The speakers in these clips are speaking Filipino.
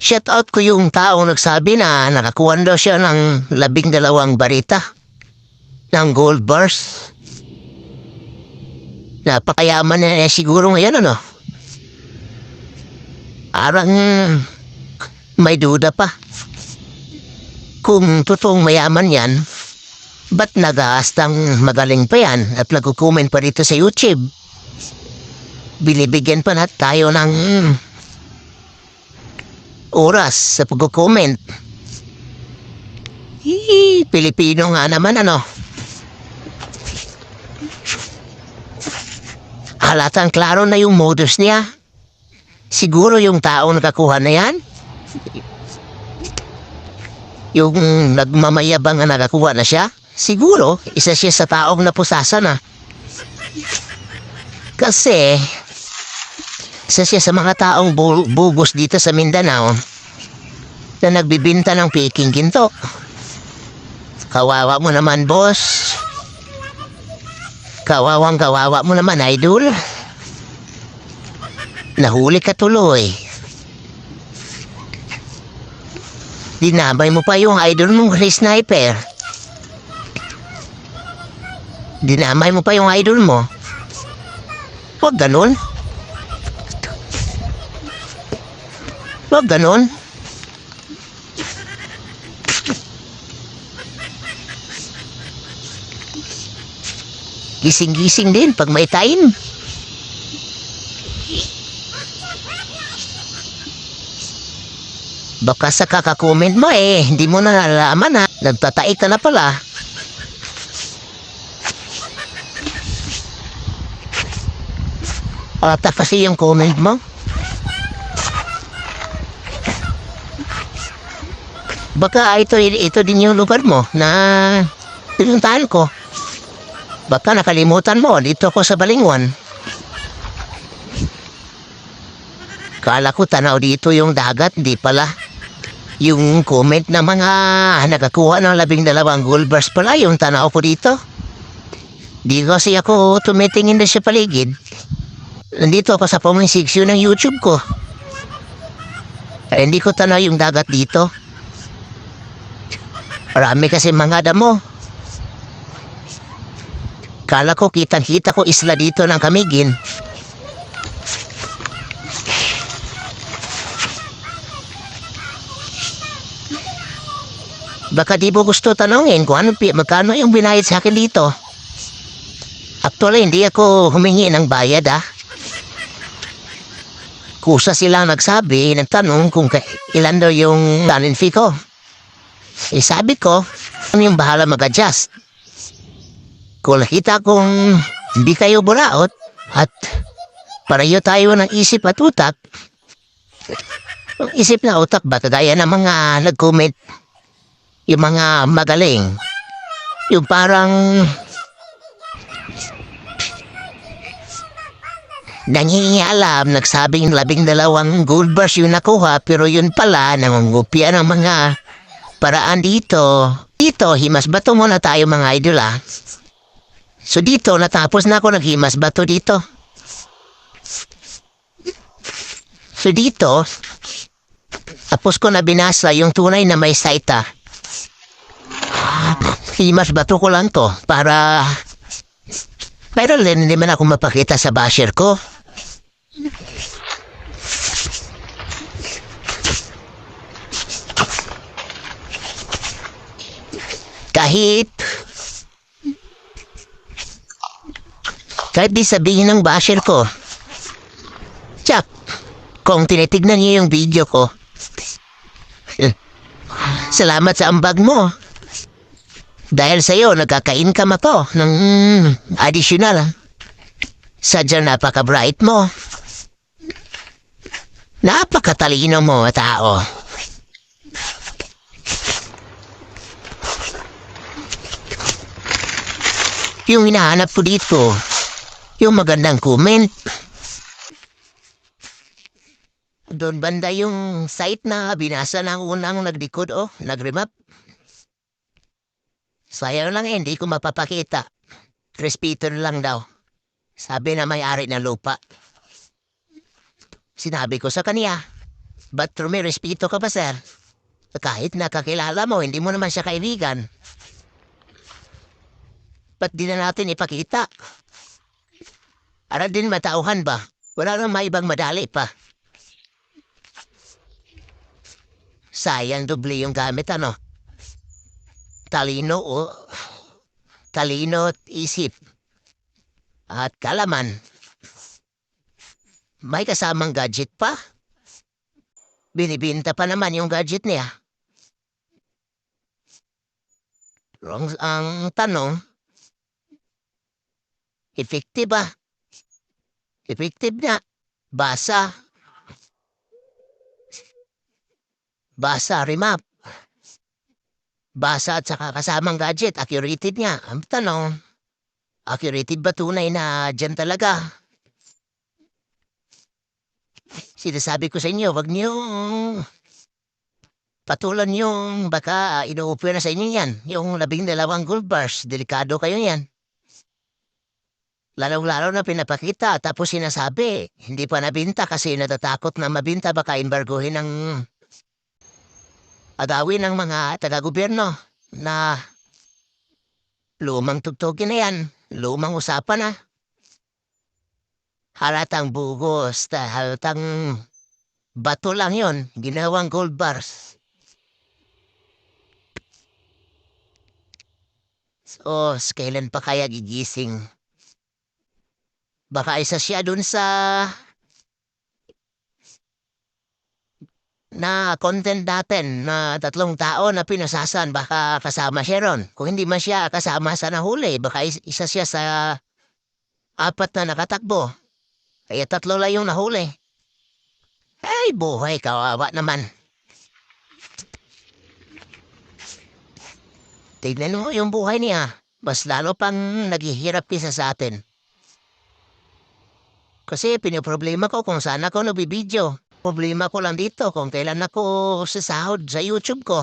Shout out ko yung taong nagsabi na nakakuha daw siya ng labing dalawang barita ng gold bars. Napakayaman na eh, siguro ngayon ano. Parang may duda pa. Kung totoong mayaman yan, ba't nag-aastang magaling pa yan at nagkukumen pa dito sa YouTube? Binibigyan pa na tayo ng oras sa pagko-comment. Hii, Pilipino nga naman ano. Halatang klaro na yung modus niya. Siguro yung tao nakakuha na yan. Yung nagmamayabang na nakakuha na siya. Siguro, isa siya sa taong napusasan na. Kasi, isa siya sa mga taong bu- bugos dito sa Mindanao na nagbibinta ng piking ginto. Kawawa mo naman, boss. Kawawang kawawa mo naman, idol. Nahuli ka tuloy. Dinamay mo pa yung idol mong sniper. Dinamay mo pa yung idol mo. Huwag ganun. Huwag ganon. Gising-gising din pag may time. Baka sa kakakomment mo eh, hindi mo na nalalaman ha. Nagtataik ka na pala. Ata kasi yung comment mo. Baka ito, ito din yung lugar mo na pinuntahan ko. Baka nakalimutan mo, dito ako sa Balingwan. Kala ko tanaw dito yung dagat, di pala. Yung comment na mga nakakuha ng labing dalawang gold bars pala, yung tanaw ko dito. Di kasi ako tumitingin na sa paligid. Nandito ako sa comment section ng YouTube ko. Eh, hindi ko tanaw yung dagat dito. Marami kasi mga damo. Kala ko kitang-kita ko isla dito ng kamigin. Baka di mo gusto tanongin kung ano, magkano yung binayad sa akin dito. Actually, hindi ako humingi ng bayad ah. Kusa sila nagsabi, nagtanong kung ilan daw yung tanin fee ko. Eh sabi ko, ano yung bahala mag-adjust? Kung nakita kong hindi kayo buraot at pareho tayo ng isip at utak, isip na utak ba kagaya ng mga nag-comment, yung mga magaling, yung parang nangingialam, nagsabing labing dalawang gold bars yung nakuha, pero yun pala, nangungupya ng mga paraan dito. Dito, himas bato muna tayo mga idol ah. So dito, natapos na ako naghimas bato dito. So dito, tapos ko na binasa yung tunay na may saita. Himas bato ko lang to para... Pero hindi man ako mapakita sa basher ko. Kahit kahit di sabihin ng basher ko. Tsak, kung tinitignan niyo yung video ko. Salamat sa ambag mo. Dahil sa'yo, nagkaka-income ako ng additional. Sadyang napaka-bright mo. Napakatalino mo, tao. Yung hinahanap ko dito, yung magandang comment. Doon banda yung site na binasa ng unang naglikod, oh, nag-remap. Sayang lang eh, hindi ko mapapakita. Respeto lang daw. Sabi na may-ari ng lupa. Sinabi ko sa kanya, Ba't respeto ka pa, sir? Kahit nakakilala mo, hindi mo naman siya kaibigan. Ba't di na natin ipakita? Para din matauhan ba? Wala nang may ibang madali pa. Sayang doble yung gamit ano. Talino o talino at isip. At kalaman. May kasamang gadget pa. Binibinta pa naman yung gadget niya. Wrong ang tanong, effective ba? Effective na. Basa. Basa, remap. Basa at saka kasamang gadget, accurate niya. Ang tanong, accurate ba tunay na dyan talaga? Sinasabi ko sa inyo, wag niyo patulan yung baka inuupo na sa inyo yan. Yung labing dalawang gold bars, delikado kayo yan. Lalo-lalo na pinapakita tapos sinasabi, hindi pa nabinta kasi natatakot na mabinta baka embargohin ng agawin ng mga taga-gobyerno na lumang tugtugin na yan, lumang usapan na. Halatang bugos, ta- halatang bato lang yon ginawang gold bars. So, kailan pa kaya gigising? Baka isa siya dun sa na content natin na tatlong tao na pinasasan baka kasama siya ron. Kung hindi man siya kasama sa nahuli, baka is- isa siya sa apat na nakatakbo. Kaya tatlo lang yung nahuli. Ay, buhay, kawawa naman. Tignan mo yung buhay niya. Mas lalo pang naghihirap kisa sa atin. Kasi pinoproblema ko kung saan ako nabibidyo. Problema ko lang dito kung kailan ako sasahod sa YouTube ko.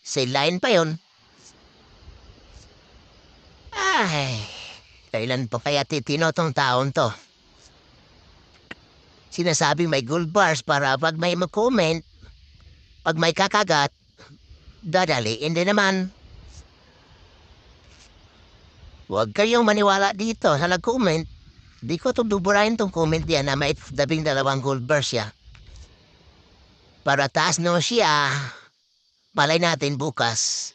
Sa line pa yon. Ay, kailan pa kaya titino tong taon to? Sinasabing may gold bars para pag may mag-comment, pag may kakagat, dadaliin din naman. Huwag kayong maniwala dito sa nag-comment. Di ko itong duburahin tong comment yan na may dabing dalawang gold bars siya. Para taas no siya, palay natin bukas.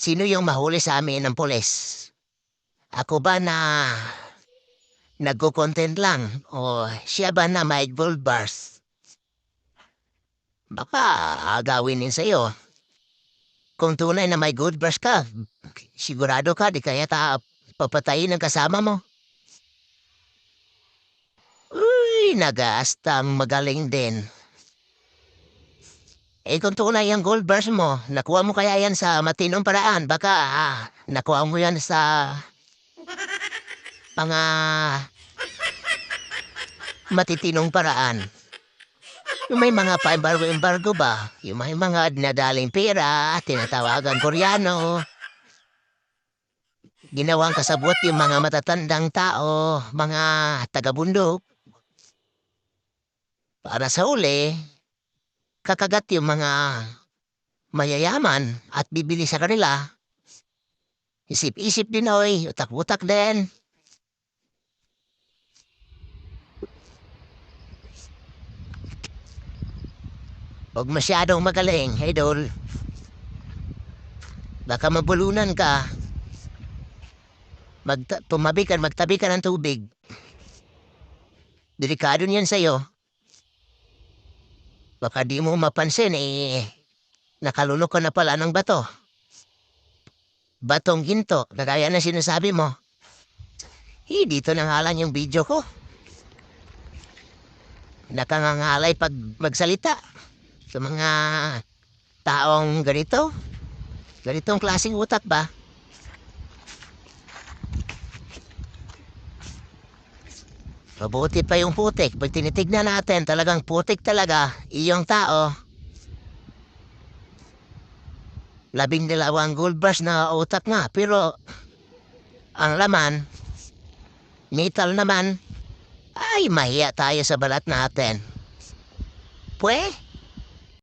Sino yung mahuli sa amin ng polis? Ako ba na nagko-content lang o siya ba na may gold bars? Baka agawin din sa'yo. Kung tunay na may gold bars ka, sigurado ka di kaya ta papatayin ng kasama mo. Uy, nagaastang magaling din. Eh kung tunay ang gold bars mo, nakuha mo kaya yan sa matinong paraan. Baka ah, nakuha mo yan sa mga matitinong paraan. Yung may mga pa-embargo-embargo ba? Yung may mga dinadaling pera, tinatawagan koreano. Ginawang kasabot yung mga matatandang tao, mga taga-bundok. Para sa uli, kakagat yung mga mayayaman at bibili sa kanila. Isip-isip din oy, utak-utak din. Huwag masyadong magaling, idol. Baka mabulunan ka. Magta- tumabi ka, magtabi ka ng tubig. Delikado niyan sa'yo. Baka di mo mapansin eh, nakalunok ka na pala ng bato. Batong ginto, kagaya na sinasabi mo. Eh, dito nangalan yung video ko. Nakangangalay pag magsalita sa mga taong ganito. Ganitong klaseng utak ba? Mabuti pa yung putik. Pag tinitignan natin, talagang putik talaga. Iyong tao. Labing dalawang gold bars na utak nga. Pero, ang laman, metal naman, ay mahiya tayo sa balat natin. Pwe,